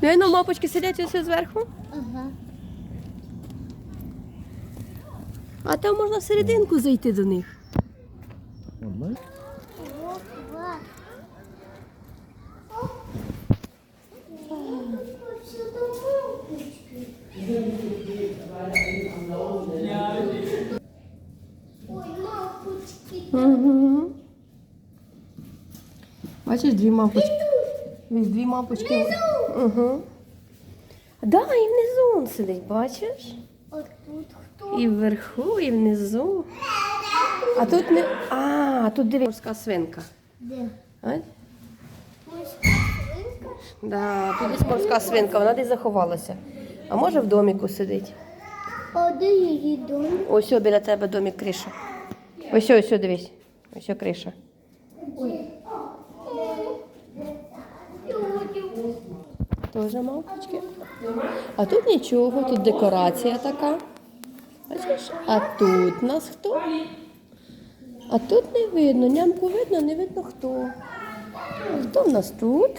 Реально мапочки сидять ось зверху, Ага. а там можна всерединку зайти до них. Ого. Ой, мапочки. Угу. Бачиш, дві мапочки. Ось дві мапочки. Угу. Да, і внизу он сидить, бачиш? От тут хто? І вверху, і внизу. А тут не. А, тут диви морська свинка. Де? Свинка? Да, тут десь морська свинка, вона десь заховалася. А може в доміку сидить. А де її дом? Ось о, біля тебе домік криша. Ось ось дивись. Ось о, криша. Тоже мавпочки. А тут нічого, тут декорація така. Бачиш? А тут нас хто? А тут не видно, нямку видно, не видно хто. Хто в нас тут?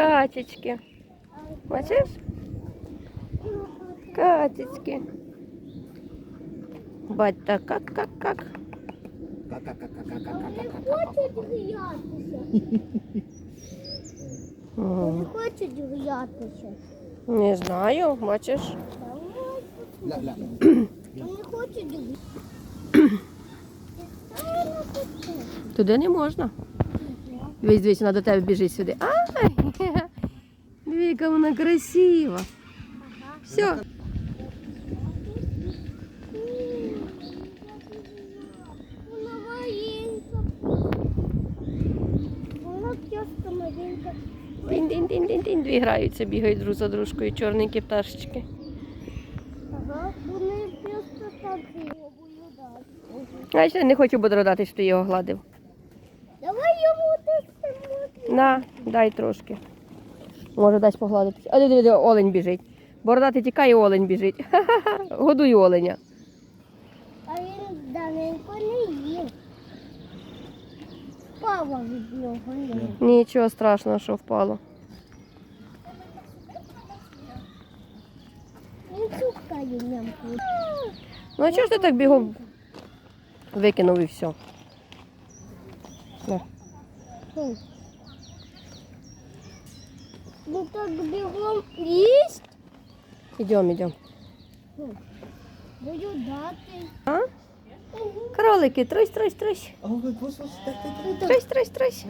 Катечки. Бачиш? Катечки. Бать, так как, как, как? Хочуть грятися. М, Не хочуть грятися. Не знаю, бачиш? Не хочуть. Туди не можна. Дивись, дивись, вона до тебе біжить сюди. Ай! Диви, яка вона красива. Все. Вона маленька. Вона просто маленька. Тин-тин-тин-тин-тин. Дві граються, бігають друг за дружкою, чорненькі пташечки. Ага, вони просто так ще не хочу бодродати, що ти його гладив. На, дай трошки. Може, дасть погладити. А диви, диви, олень біжить. Бородати тікає, олень біжить. Ха-ха-ха. Годуй оленя. А він давненько не їв. Пава від нього не. Нічого страшного, що впало. Він цукає нямку. Ну а чого ж ти так бігом викинув і все? На. Хм. Ну так бігом їсть. Ідемо, ідемо. Буду дати. А? Кролики, трось, трось, трось. Трось, трось, трось.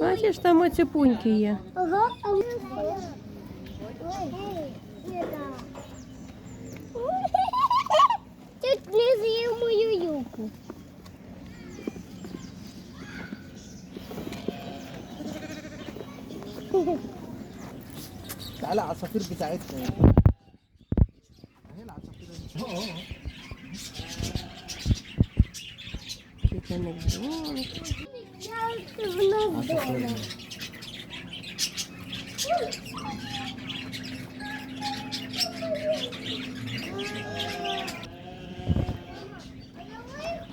Бачиш, там оцюпуньки є. Ага, а не не з'їв мою юбку. تعالى العصافير بتاعتنا اهي العصافير اه اه Я вона вдома.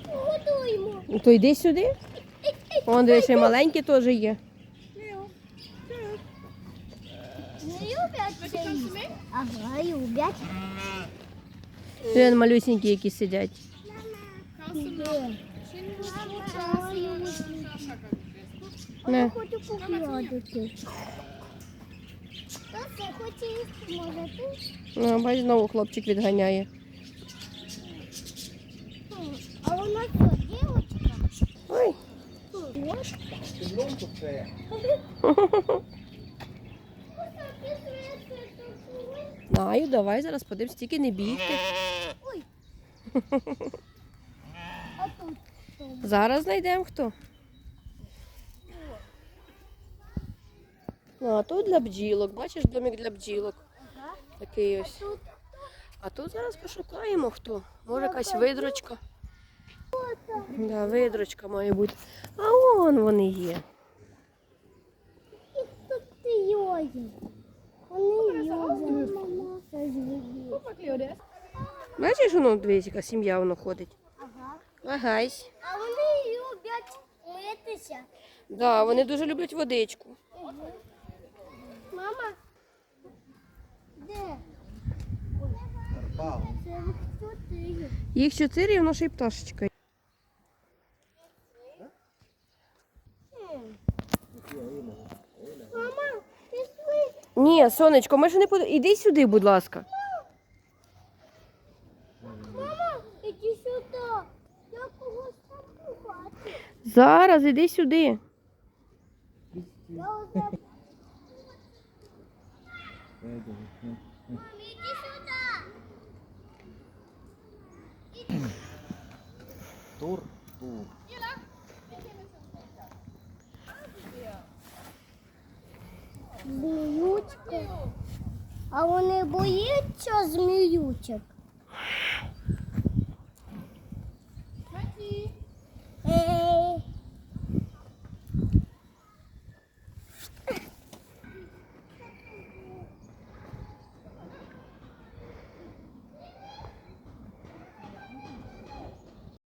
Годуємо. Ну, То йди сюди. Вон дивись, ще маленькі теж є. Не люблять це їсти? Ага, люблять. Він малюсенькі, які сидять. Я Не. хочу погладити. Тася, хоче їсти, може ти? Ну, бач, знову хлопчик відганяє. А вона що, дівчинка? Ой. Ось. Знімаю, давай зараз подивимось, тільки не бійте. Зараз знайдемо хто. Ну, а тут для бджілок, бачиш домик для бджілок. Ага. Такий ось. А тут, зараз пошукаємо хто. Може якась видрочка. Да, Видрочка має бути. А вон вони є. Тут ти йоді. Вони йоді. Бачиш, воно дивись, яка сім'я воно ходить. Ага. Агась. А вони люблять митися. Да, вони дуже люблять водичку. Мама. Де? Це? Їх чотири, воно ще й пташечка. Мама, пішли. Ні, сонечко, ми ж не подивимося. Іди сюди, будь ласка. Мама, іди сюди. Я когось там. Зараз іди сюди. Я вже... Диви. Мам, іди сюди. Тур, тур. Зміючка. А вони боїться зміючок.